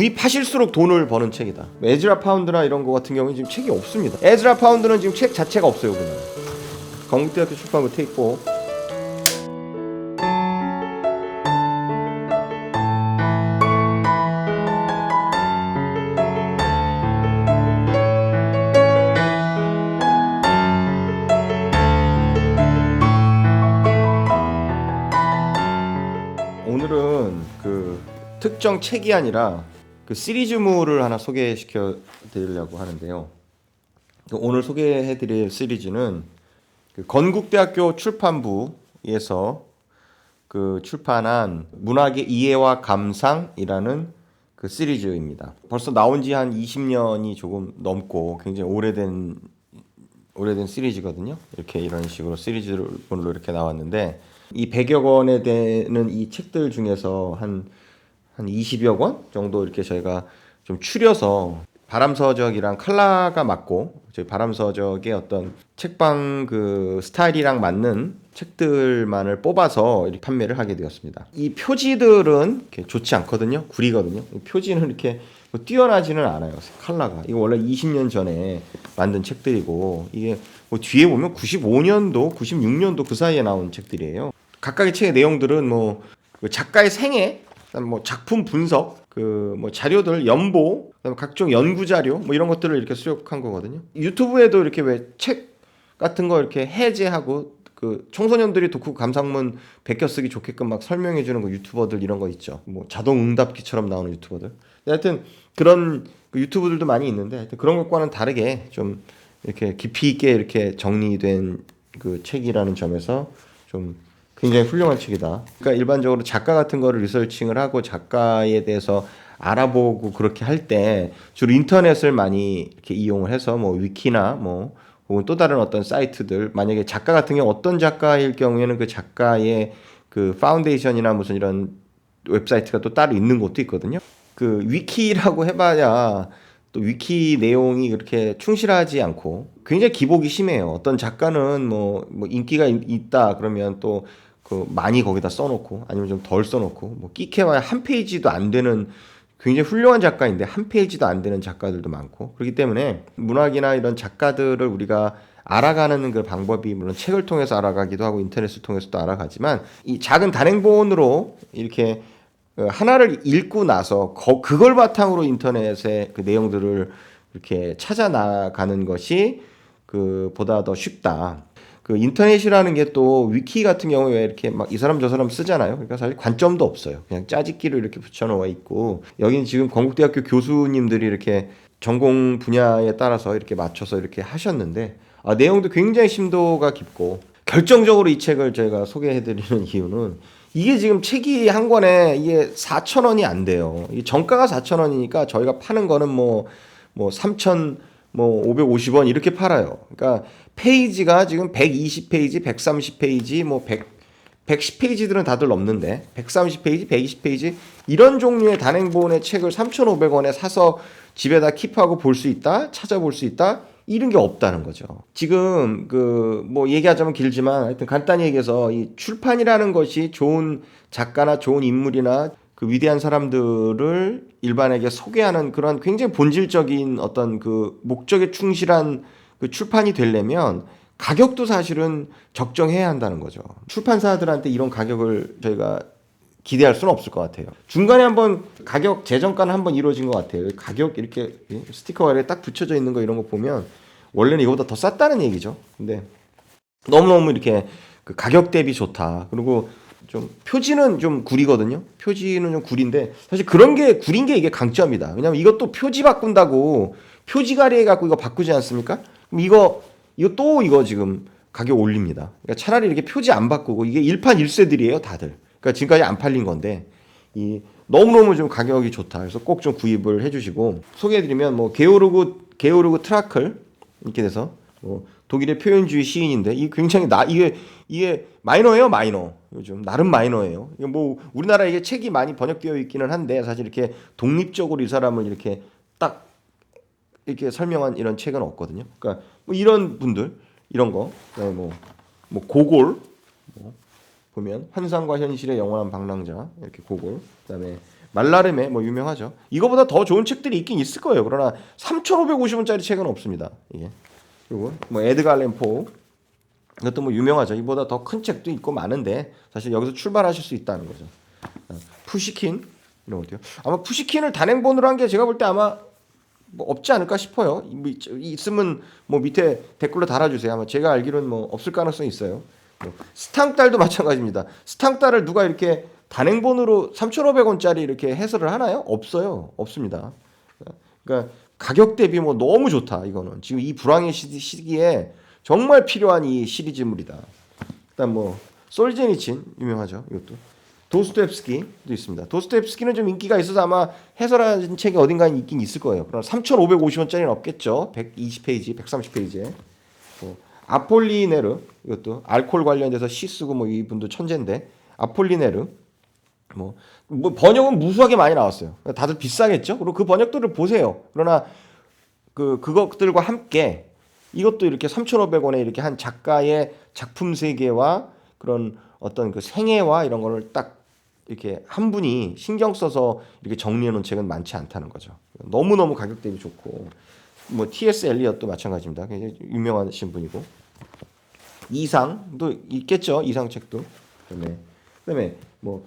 구입하실수록 돈을 버는 책이다. 에즈라 파운드나 이런 거 같은 경우는 지금 책이 없습니다. 에즈라 파운드는 지금 책 자체가 없어요, 그냥. 건국대학교 출판부 테이프. 오늘은 그 특정 책이 아니라 그 시리즈물을 하나 소개시켜 드리려고 하는데요. 그 오늘 소개해 드릴 시리즈는 그 건국대학교 출판부에서 그 출판한 문학의 이해와 감상이라는 그 시리즈입니다. 벌써 나온 지 한 20년이 조금 넘고 굉장히 오래된 오래된 시리즈거든요. 이렇게 이런 식으로 시리즈물로 이렇게 나왔는데 이 100여 권에 되는 이 책들 중에서 한 한 20여 권 정도 이렇게 저희가 좀 추려서 바람서적이랑 칼라가 맞고 저희 바람서적의 어떤 책방 그 스타일이랑 맞는 책들만을 뽑아서 이렇게 판매를 하게 되었습니다. 이 표지들은 이렇게 좋지 않거든요. 구리거든요. 이 표지는 이렇게 뭐 뛰어나지는 않아요. 칼라가 이거 원래 20년 전에 만든 책들이고 이게 뭐 뒤에 보면 95년도, 96년도 그 사이에 나온 책들이에요. 각각의 책의 내용들은 뭐그 작가의 생애, 그다음 뭐 작품 분석, 그 뭐 자료들 연보, 그다음 각종 연구 자료 뭐 이런 것들을 이렇게 수록한 거거든요. 유튜브에도 이렇게 왜 책 같은 거 이렇게 해제하고 그 청소년들이 독후 감상문 베껴 쓰기 좋게끔 막 설명해 주는 거 유튜버들 이런 거 있죠. 뭐 자동 응답기처럼 나오는 유튜버들. 하여튼 그런 그 유튜브들도 많이 있는데 하여튼 그런 것과는 다르게 좀 이렇게 깊이 있게 이렇게 정리된 그 책이라는 점에서 좀 굉장히 훌륭한 책이다. 그러니까 일반적으로 작가 같은 거를 리서칭을 하고 작가에 대해서 알아보고 그렇게 할 때 주로 인터넷을 많이 이렇게 이용을 해서 뭐 위키나 뭐 혹은 또 다른 어떤 사이트들 만약에 작가 같은 경우 어떤 작가일 경우에는 그 작가의 그 파운데이션이나 무슨 이런 웹사이트가 또 따로 있는 곳도 있거든요. 그 위키라고 해봐야 또 위키 내용이 그렇게 충실하지 않고 굉장히 기복이 심해요. 어떤 작가는 뭐, 뭐 인기가 있- 있다 그러면 또 그 많이 거기다 써놓고 아니면 좀 덜 써놓고 뭐 끼케와야 한 페이지도 안 되는 굉장히 훌륭한 작가인데 한 페이지도 안 되는 작가들도 많고 그렇기 때문에 문학이나 이런 작가들을 우리가 알아가는 그 방법이 물론 책을 통해서 알아가기도 하고 인터넷을 통해서도 알아가지만 이 작은 단행본으로 이렇게 어, 하나를 읽고 나서 거- 그걸 바탕으로 인터넷의 그 내용들을 이렇게 찾아 나가는 것이 그 보다 더 쉽다. 그 인터넷이라는 게 또 위키 같은 경우에 왜 이렇게 막 이 사람 저 사람 쓰잖아요. 그러니까 사실 관점도 없어요. 그냥 짜집기로 이렇게 붙여놓아 있고 여기는 지금 건국대학교 교수님들이 이렇게 전공 분야에 따라서 이렇게 맞춰서 이렇게 하셨는데 아, 내용도 굉장히 심도가 깊고 결정적으로 이 책을 저희가 소개해드리는 이유는 이게 지금 책이 한 권에 이게 4천 원이 안 돼요. 이 정가가 4천 원이니까 저희가 파는 거는 뭐뭐 3천 뭐 550원 이렇게 팔아요. 그러니까 페이지가 지금 120페이지, 130페이지, 뭐 100, 110페이지들은 다들 넘는데 130페이지, 120페이지 이런 종류의 단행본의 책을 3,500원에 사서 집에다 킵하고 볼 수 있다, 찾아볼 수 있다. 이런 게 없다는 거죠. 지금 그 뭐 얘기하자면 길지만 하여튼 간단히 얘기해서 이 출판이라는 것이 좋은 작가나 좋은 인물이나 그 위대한 사람들을 일반에게 소개하는 그런 굉장히 본질적인 어떤 그 목적에 충실한 그 출판이 되려면 가격도 사실은 적정해야 한다는 거죠. 출판사들한테 이런 가격을 저희가 기대할 수는 없을 것 같아요. 중간에 한번 가격 재정가는 한번 이루어진 것 같아요. 가격 이렇게 스티커가 이렇게 딱 붙여져 있는 거 이런 거 보면 원래는 이거보다 더 쌌다는 얘기죠. 근데 너무너무 이렇게 그 가격 대비 좋다. 그리고 좀 표지는 좀 구리거든요. 표지는 좀 구린데 사실 그런 게 구린 게 이게 강점이다. 왜냐면 이것도 표지 바꾼다고 표지 가리해 갖고 이거 바꾸지 않습니까? 그럼 이거 이거 또 이거 지금 가격 올립니다. 그러니까 차라리 이렇게 표지 안 바꾸고 이게 일판 일세들이에요, 다들. 그러니까 지금까지 안 팔린 건데 이 너무너무 좀 가격이 좋다. 그래서 꼭 좀 구입을 해 주시고 소개해 드리면 뭐 게오르그 게오르그 트라클 이렇게 돼서 뭐 독일의 표현주의 시인인데 이 굉장히 나 이게 이게 마이너예요 마이너 요즘 나름 마이너예요. 이게 뭐 우리나라 이게 책이 많이 번역되어 있기는 한데 사실 이렇게 독립적으로 이 사람을 이렇게 딱 이렇게 설명한 이런 책은 없거든요. 그러니까 뭐 이런 분들 이런 거 그다음에 뭐, 뭐 고골 뭐 보면 환상과 현실의 영원한 방랑자 이렇게 고골 그다음에 말라름에 뭐 유명하죠. 이거보다 더 좋은 책들이 있긴 있을 거예요. 그러나 3,550원짜리 책은 없습니다. 이게 그리고 뭐 에드가 알렌 포 이것도 뭐 유명하죠. 이보다 더 큰 책도 있고 많은데 사실 여기서 출발하실 수 있다는 거죠. 어, 푸시킨 이런 것도요. 아마 푸시킨을 단행본으로 한 게 제가 볼 때 아마 뭐 없지 않을까 싶어요. 있으면 뭐 밑에 댓글로 달아주세요. 아마 제가 알기로는 뭐 없을 가능성이 있어요. 뭐 스탕딸도 마찬가지입니다. 스탕딸을 누가 이렇게 단행본으로 3,500원짜리 이렇게 해설을 하나요? 없어요. 없습니다. 그러니까 가격 대비 뭐 너무 좋다. 이거는 지금 이 불황의 시- 시기에 정말 필요한 이 시리즈물이다. 일단 뭐 솔제니친 유명하죠. 이것도 도스토옙스키도 있습니다. 도스토옙스키는 좀 인기가 있어서 아마 해설한 책이 어딘가에 있긴 있을 거예요. 그러나 3,550원짜리는 없겠죠. 120페이지, 130페이지에. 뭐 아폴리네르 이것도 알코올 관련돼서 시 쓰고 뭐 이분도 천재인데 아폴리네르 뭐, 뭐 번역은 무수하게 많이 나왔어요. 다들 비싸겠죠. 그리고 그 번역들을 보세요. 그러나 그 그것들과 함께 이것도 이렇게 3,500원에 이렇게 한 작가의 작품 세계와 그런 어떤 그 생애와 이런 거를 딱 이렇게 한 분이 신경 써서 이렇게 정리해 놓은 책은 많지 않다는 거죠. 너무너무 가격 대비 좋고 뭐 T.S. 엘리엇도 마찬가지입니다. 굉장히 유명하신 분이고 이상도 있겠죠. 이상 책도. 그다음에 그다음에 뭐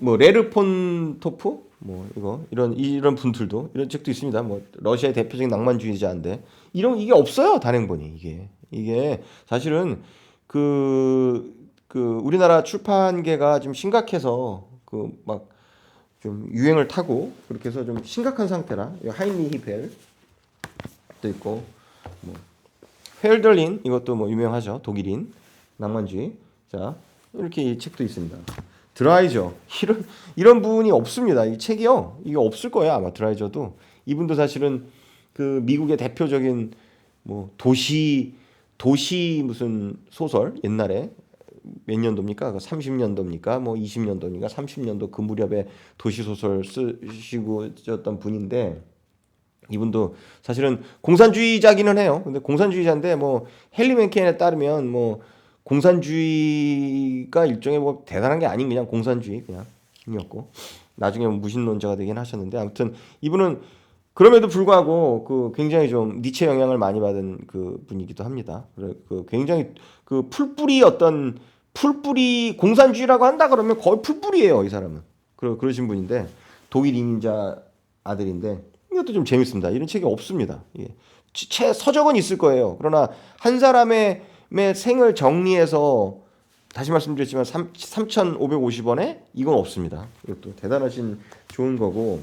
뭐 레르폰토프? 뭐 이거 이런 이런 분들도 이런 책도 있습니다. 뭐 러시아의 대표적인 낭만주의자인데. 이런 이게 없어요 단행본이 이게. 이게 사실은 그그 우리나라 출판계가 좀 심각해서 그 막 좀 유행을 타고 그렇게 해서 좀 심각한 상태라. 이 하인리히 벨도 있고 뭐 헬덜린 이것도 뭐 유명하죠. 독일인 낭만주의. 자 이렇게 이 책도 있습니다. 드라이저 이런 이런 부분이 없습니다. 이 책이요 이게 없을 거예요 아마 드라이저도 이분도 사실은 그 미국의 대표적인 뭐 도시 도시 무슨 소설 옛날에 몇 년도입니까? 30년도입니까? 뭐 20년도입니까? 30년도 그 무렵에 도시 소설 쓰시고 졌던 분인데 이분도 사실은 공산주의자기는 해요. 근데 공산주의자인데 뭐 헨리 맨케인에 따르면 뭐 공산주의가 일종의 뭐 대단한 게 아닌 그냥 공산주의 그냥 이었고 나중에 뭐 무신론자가 되긴 하셨는데 아무튼 이분은 그럼에도 불구하고 그 굉장히 좀 니체 영향을 많이 받은 그 분이기도 합니다. 그 굉장히 그 풀뿌리 어떤 풀뿌리 공산주의라고 한다 그러면 거의 풀뿌리예요 이 사람은. 그러 그러신 분인데 독일 이민자 아들인데 이것도 좀 재밌습니다. 이런 책이 없습니다. 예. 채 서적은 있을 거예요. 그러나 한 사람의 의 생을 정리해서 다시 말씀드렸지만 3, 3,550원에 이건 없습니다. 이것도 대단하신 좋은 거고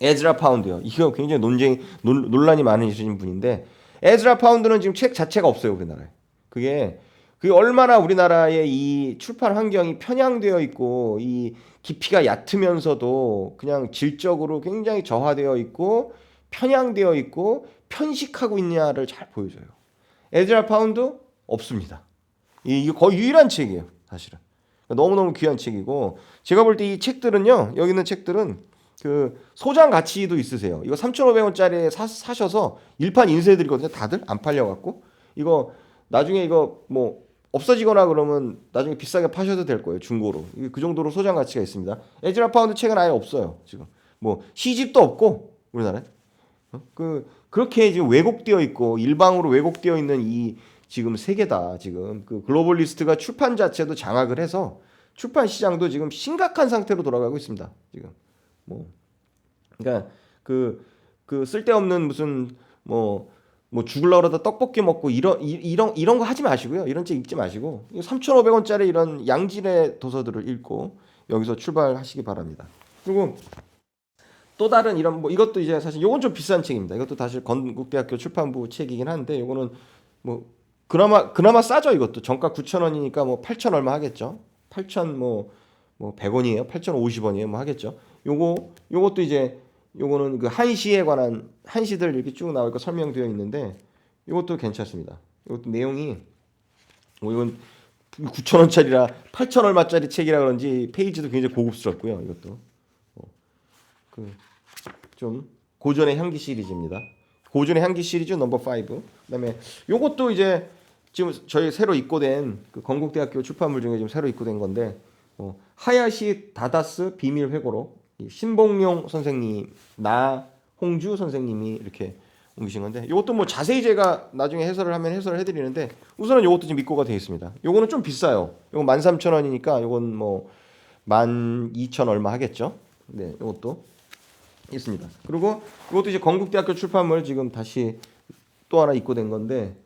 에즈라 파운드요. 이거 굉장히 논쟁 논, 논란이 많으신 분인데 에즈라 파운드는 지금 책 자체가 없어요 우리나라에. 그게 그게 얼마나 우리나라의 이 출판 환경이 편향되어 있고 이 깊이가 얕으면서도 그냥 질적으로 굉장히 저하되어 있고 편향되어 있고 편식하고 있냐를 잘 보여줘요. 에즈라 파운드 없습니다. 이- 이게 거의 유일한 책이에요, 사실은. 너무너무 귀한 책이고 제가 볼 때 이 책들은요. 여기 있는 책들은 그 소장 가치도 있으세요. 이거 3,500원짜리 사, 사셔서 일판 인쇄해 드리거든요. 다들 안 팔려 갖고. 이거 나중에 이거 뭐 없어지거나 그러면 나중에 비싸게 파셔도 될 거예요. 중고로. 그 정도로 소장 가치가 있습니다. 에즈라 파운드 책은 아예 없어요. 지금. 뭐 시집도 없고 우리나라에. 어? 그 그렇게 지금 왜곡되어 있고 일방으로 왜곡되어 있는 이 지금 세계다 지금. 그 글로벌리스트가 출판 자체도 장악을 해서 출판 시장도 지금 심각한 상태로 돌아가고 있습니다 지금. 뭐. 그러니까 그그 쓸데없는 무슨 뭐뭐 죽을라 그러다 떡볶이 먹고 이런 이- 이런 이런 거 하지 마시고요. 이런 책 읽지 마시고 3,500원짜리 이런 양질의 도서들을 읽고 여기서 출발하시기 바랍니다. 그리고 또 다른 이런 뭐 이것도 이제 사실 요건 좀 비싼 책입니다. 이것도 사실 건국대학교 출판부 책이긴 한데 요거는 뭐 그나마 그나마 싸죠 이것도 정가 9,000원이니까 뭐8,000 얼마 하겠죠. 8,000뭐뭐 100원이에요. 8,050원이에요. 뭐 하겠죠. 요거 요것도 이제 요거는 그 한시에 관한 한시들 이렇게 쭉 나올 거 설명되어 있는데 이것도 괜찮습니다. 이것도 내용이 뭐 이건 9,000원짜리라 8,000 얼마짜리 책이라 그런지 페이지도 굉장히 고급스럽고요. 이것도 그좀 고전의 향기 시리즈입니다. 고전의 향기 시리즈 넘버 5. 그다음에 요것도 이제 지금 저희 새로 입고된 그 건국대학교 출판물 중에 지금 새로 입고된 건데 어, 하야시 다다스 비밀 회고록 이 신봉용 선생님, 나 홍주 선생님이 이렇게 옮기신 건데 이것도 뭐 자세히 제가 나중에 해설을 하면 해설을 해드리는데 우선은 이것도 지금 입고가 되어 있습니다. 요거는 좀 비싸요. 요거 13,000원이니까 요건 뭐 12,000 얼마 하겠죠. 네, 이것도 있습니다. 그리고 이것도 이제 건국대학교 출판물 지금 다시 또 하나 입고된 건데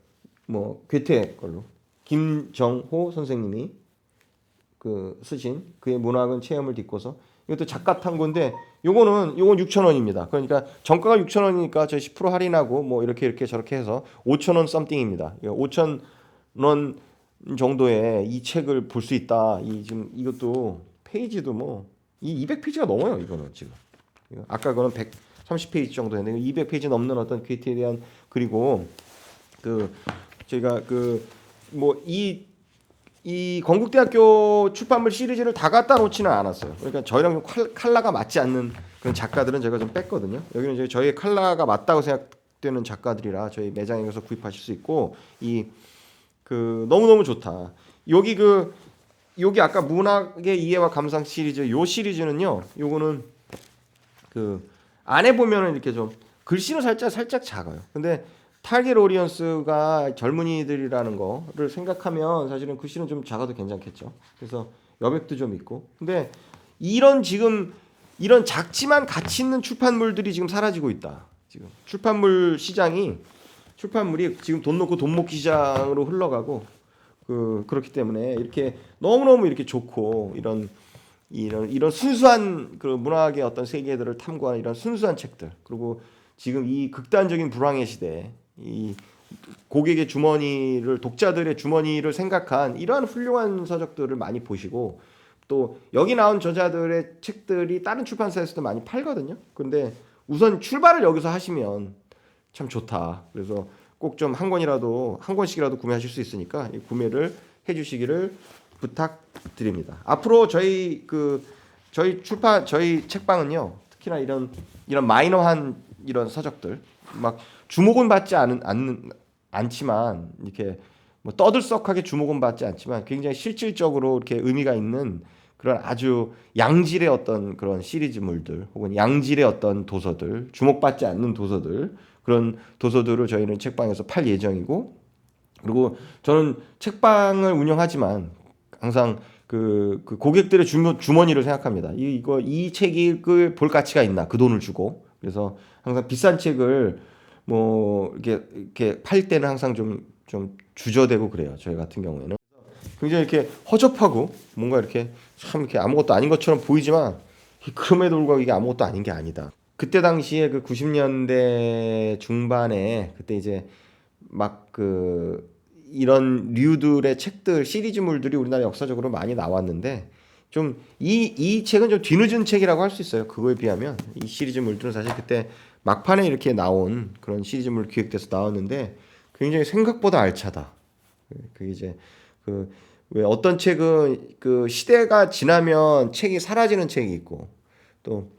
뭐 괴테 걸로 김정호 선생님이 그 쓰신 그의 문학은 체험을 딛고서 이것도 작가 탐구인데 요거는 요건 6,000원입니다. 그러니까 정가가 6,000원이니까 저희 10% 할인하고 뭐 이렇게 이렇게 저렇게 해서 5,000원 썸띵입니다. 5,000원 정도에 이 책을 볼 수 있다. 이 지금 이것도 페이지도 뭐 이 200페이지가 넘어요. 이거는 지금. 아까 그거는 130페이지 정도 했는데 200페이지 넘는 어떤 퀴트에 대한 그리고 그 제가 그뭐이이 건국대학교 출판물 시리즈를 다 갖다 놓지는 않았어요. 그러니까 저희랑 좀 칼- 칼라가 맞지 않는 그런 작가들은 제가 좀 뺐거든요. 여기는 이제 저희 칼라가 맞다고 생각되는 작가들이라 저희 매장에 가서 구입하실 수 있고 이 그 너무 너무 좋다. 여기 그 여기 아까 문학의 이해와 감상 시리즈 요 시리즈는요. 요거는 그 안에 보면은 이렇게 좀 글씨는 살짝 살짝 작아요. 근데 타겟 오리언스가 젊은이들이라는 거를 생각하면 사실은 글씨는 좀 작아도 괜찮겠죠. 그래서 여백도 좀 있고. 근데 이런 지금 이런 작지만 가치 있는 출판물들이 지금 사라지고 있다. 지금 출판물 시장이 출판물이 지금 돈 놓고 돈 먹기 시장으로 흘러가고 그 그렇기 때문에 이렇게 너무 너무 이렇게 좋고 이런 이런 이런 순수한 그 문학의 어떤 세계들을 탐구하는 이런 순수한 책들 그리고 지금 이 극단적인 불황의 시대 이 고객의 주머니를 독자들의 주머니를 생각한 이러한 훌륭한 서적들을 많이 보시고 또 여기 나온 저자들의 책들이 다른 출판사에서도 많이 팔거든요. 근데 우선 출발을 여기서 하시면 참 좋다. 그래서 꼭 좀 한 권이라도 한 권씩이라도 구매하실 수 있으니까 이 구매를 해주시기를 부탁드립니다. 앞으로 저희 그 저희 출판 저희 책방은요 특히나 이런 이런 마이너한 이런 서적들 막 주목은 받지 않은 않는 않지만 이렇게 뭐 떠들썩하게 주목은 받지 않지만 굉장히 실질적으로 이렇게 의미가 있는 그런 아주 양질의 어떤 그런 시리즈물들 혹은 양질의 어떤 도서들 주목받지 않는 도서들 그런 도서들을 저희는 책방에서 팔 예정이고 그리고 저는 책방을 운영하지만 항상 그, 그 고객들의 주머, 주머니를 생각합니다. 이, 이거 이 책을 볼 가치가 있나 그 돈을 주고 그래서 항상 비싼 책을 뭐 이렇게 이렇게 팔 때는 항상 좀좀 주저되고 그래요. 저희 같은 경우에는 굉장히 이렇게 허접하고 뭔가 이렇게 참 이렇게 아무것도 아닌 것처럼 보이지만 그럼에도 불구하고 이게 아무것도 아닌 게 아니다. 그때 당시에 그 90년대 중반에 그때 이제 막그 이런 류들의 책들 시리즈물들이 우리나라 역사적으로 많이 나왔는데 좀이이 책은 좀 뒤늦은 책이라고 할 수 있어요. 그거에 비하면 이 시리즈물들은 사실 그때 막판에 이렇게 나온 그런 시리즈물 기획돼서 나왔는데 굉장히 생각보다 알차다. 그 이제 그 왜 어떤 책은 그 시대가 지나면 책이 사라지는 책이 있고 또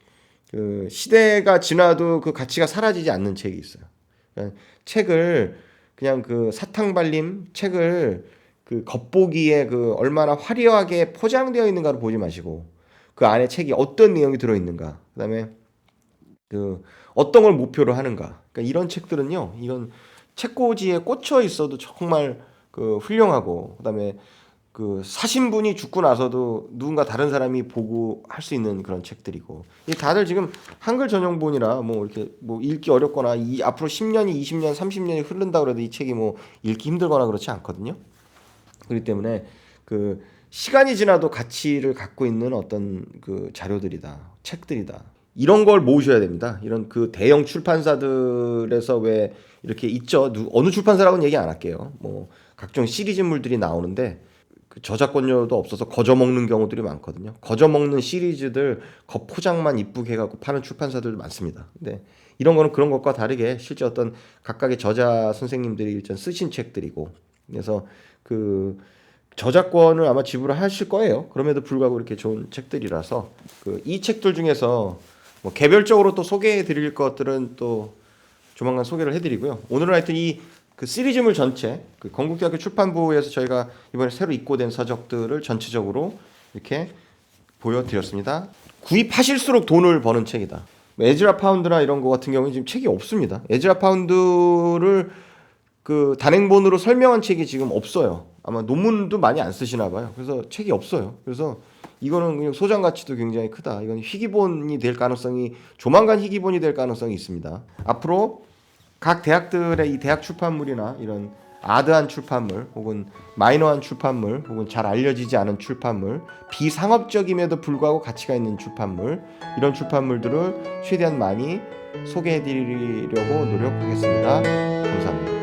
그 시대가 지나도 그 가치가 사라지지 않는 책이 있어요. 그러니까 책을 그냥 그 사탕 발림 책을 그 겉보기에 그 얼마나 화려하게 포장되어 있는가를 보지 마시고 그 안에 책이 어떤 내용이 들어 있는가 그다음에 그 어떤 걸 목표로 하는가. 그러니까 이런 책들은요 이건 책꽂이에 꽂혀 있어도 정말 그 훌륭하고 그다음에 그 사신 분이 죽고 나서도 누군가 다른 사람이 보고 할 수 있는 그런 책들이고 이 다들 지금 한글 전용본이라 뭐 이렇게 뭐 읽기 어렵거나 이 앞으로 10년이 20년 30년이 흐른다 그래도 이 책이 뭐 읽기 힘들거나 그렇지 않거든요. 그렇기 때문에 그 시간이 지나도 가치를 갖고 있는 어떤 그 자료들이다 책들이다 이런 걸 모으셔야 됩니다. 이런 그 대형 출판사들에서 왜 이렇게 있죠. 누, 어느 출판사라고는 얘기 안 할게요. 뭐 각종 시리즈물들이 나오는데 그 저작권료도 없어서 거저 먹는 경우들이 많거든요. 거저 먹는 시리즈들 겉포장만 이쁘게 해갖고 파는 출판사들도 많습니다. 근데 이런 거는 그런 것과 다르게 실제 어떤 각각의 저자 선생님들이 일단 쓰신 책들이고 그래서 그 저작권을 아마 지불하실 거예요. 그럼에도 불구하고 이렇게 좋은 책들이라서 그 이 책들 중에서 뭐 개별적으로 또 소개해 드릴 것들은 또 조만간 소개를 해드리고요. 오늘은 하여튼 이 그 시리즈물 전체 그 건국대학교 출판부에서 저희가 이번에 새로 입고된 서적들을 전체적으로 이렇게 보여드렸습니다. 구입하실수록 돈을 버는 책이다. 뭐 에즈라 파운드나 이런 거 같은 경우는 지금 책이 없습니다. 에즈라 파운드를 그 단행본으로 설명한 책이 지금 없어요. 아마 논문도 많이 안 쓰시나 봐요. 그래서 책이 없어요. 그래서 이거는 그냥 소장 가치도 굉장히 크다. 이건 희귀본이 될 가능성이 조만간 희귀본이 될 가능성이 있습니다. 앞으로 각 대학들의 이 대학 출판물이나 이런 아드한 출판물 혹은 마이너한 출판물 혹은 잘 알려지지 않은 출판물 비상업적임에도 불구하고 가치가 있는 출판물 이런 출판물들을 최대한 많이 소개해 드리려고 노력하겠습니다. 감사합니다.